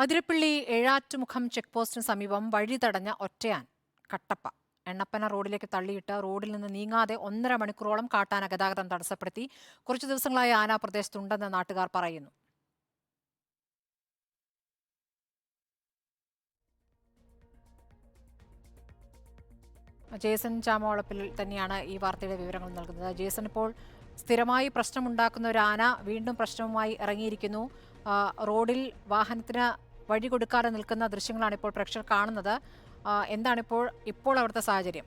Athirappilly Ezhattumukham check പോസ്റ്റിന് സമീപം വഴി തടഞ്ഞ ഒറ്റയാൻ കട്ടപ്പ. എണ്ണപ്പന റോഡിലേക്ക് തള്ളിയിട്ട് റോഡിൽ നിന്ന് നീങ്ങാതെ ഒന്നര മണിക്കൂറോളം കാട്ടാന ഗതാഗതം തടസ്സപ്പെടുത്തി കുറച്ചു ദിവസങ്ങളായി ആന പ്രദേശത്തുണ്ടെന്ന് നാട്ടുകാർ പറയുന്നു. ജേസൺ ചാമോളപ്പിൽ തന്നെയാണ് ഈ വാർത്തയുടെ വിവരങ്ങൾ നൽകുന്നത്. ജേസൺ ഇപ്പോൾ സ്ഥിരമായി പ്രശ്നമുണ്ടാക്കുന്ന ഒരു ആന വീണ്ടും പ്രശ്നവുമായി ഇറങ്ങിയിരിക്കുന്നു. റോഡിൽ വാഹനത്തിന് വഴി കൊടുക്കാതെ നിൽക്കുന്ന ദൃശ്യങ്ങളാണ് ഇപ്പോൾ പ്രേക്ഷകർ കാണുന്നത്. എന്താണിപ്പോൾ ഇപ്പോൾ അവിടുത്തെ സാഹചര്യം?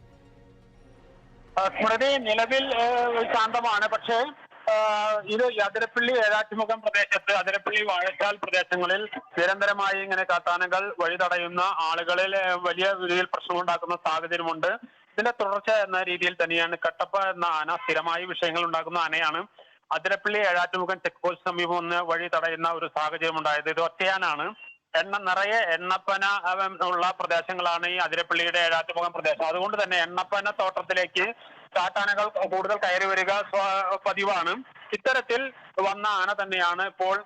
സ്മൃതി നിലവിൽ ശാന്തമാണ്. പക്ഷേ ഇത് അതിരപ്പള്ളി ഏഴാറ്റുമുഖം പ്രദേശത്ത് അതിരപ്പള്ളി വാഴച്ചാൽ പ്രദേശങ്ങളിൽ നിരന്തരമായി ഇങ്ങനെ കാട്ടാനകൾ വഴി തടയുന്ന ആളുകളിൽ വലിയ രീതിയിൽ പ്രശ്നമുണ്ടാക്കുന്ന സാഹചര്യമുണ്ട്. ഇതിന്റെ തുടർച്ച എന്ന രീതിയിൽ തന്നെയാണ് കട്ടപ്പ എന്ന ആന സ്ഥിരമായി വിഷയങ്ങൾ ഉണ്ടാക്കുന്ന ആനയാണ്. അതിരപ്പള്ളി ഏഴാറ്റുമുഖം ചെക്ക് പോസ്റ്റ് സമീപം വഴി തടയുന്ന ഒരു സാഹചര്യം ഉണ്ടായത് ഇത് ഒറ്റയാനാണ്. എണ്ണ നിറയെ എണ്ണപ്പന ഉള്ള പ്രദേശങ്ങളാണ് ഈ അതിരപ്പള്ളിയുടെ ഏഴാറ്റുമുഖം പ്രദേശം. അതുകൊണ്ട് തന്നെ എണ്ണപ്പന തോട്ടത്തിലേക്ക് കാട്ടാനകൾ കൂടുതൽ കയറി വരിക പതിവാണ്. ഇത്തരത്തിൽ വന്ന ആന തന്നെയാണ് ഇപ്പോൾ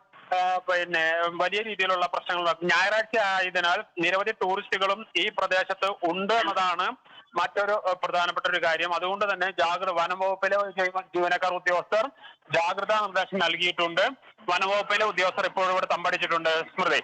പിന്നെ വലിയ രീതിയിലുള്ള പ്രശ്നങ്ങൾ. ഞായറാഴ്ച ആയതിനാൽ നിരവധി ടൂറിസ്റ്റുകളും ഈ പ്രദേശത്ത് ഉണ്ട് എന്നതാണ് മറ്റൊരു പ്രധാനപ്പെട്ട ഒരു കാര്യം. അതുകൊണ്ട് തന്നെ ജാഗ്രത വനംവകുപ്പിലെ ജീവ- ജീവനക്കാർ ഉദ്യോഗസ്ഥർ ജാഗ്രതാ നിർദ്ദേശം നൽകിയിട്ടുണ്ട്. വനംവകുപ്പിലെ ഉദ്യോഗസ്ഥർ ഇപ്പോഴും ഇവിടെ തമ്പടിച്ചിട്ടുണ്ട്. സ്മൃതി.